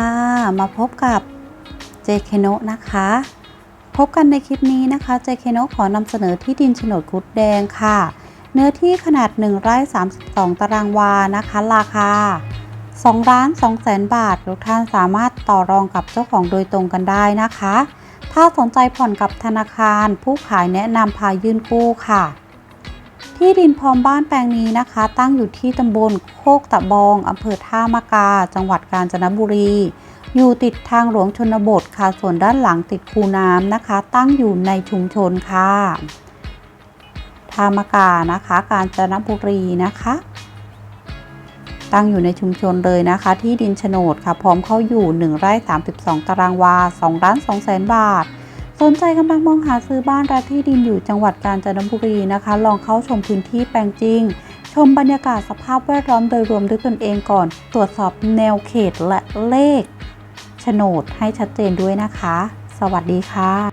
ค่ะมาพบกับเจเคโนะนะคะ พบกันในคลิปนี้นะคะเจเคโนะขอนำเสนอที่ดินโฉนดคุดแดงค่ะ เนื้อที่ขนาด1ไร่32 ตารางวานะคะ ราคา2ล้าน2แสนบาททุกท่านสามารถต่อรองกับเจ้าของโดยตรงกันได้นะคะ ถ้าสนใจผ่อนกับธนาคาร ผู้ขายแนะนำพายื่นกู้ค่ะ ที่ดินพร้อมบ้านแปลงนี้นะคะ ตั้งอยู่ที่ตำบลโคกตะบองอำเภอท่ามะกา จังหวัดกาญจนบุรี อยู่ติดทางหลวงชนบทค่ะ ส่วนด้านหลังติดคูน้ำนะคะ ตั้งอยู่ในชุมชนค่ะท่ามะกานะคะ กาญจนบุรีนะคะ ตั้งอยู่ในชุมชนเลยนะคะ ที่ดินโฉนดค่ะ พร้อมเข้าอยู่ 1 ไร่ 32 ตารางวา2ล้าน2แสนบาท สนใจกำลังมองหาซื้อบ้านและที่ดินอยู่จังหวัดกาญจนบุรีนะคะ ลองเข้าชมพื้นที่แปลงจริง ชมบรรยากาศสภาพแวดล้อมโดยรวมด้วยตนเองก่อน ตรวจสอบแนวเขตและเลขโฉนดให้ชัดเจนด้วยนะคะ สวัสดีค่ะ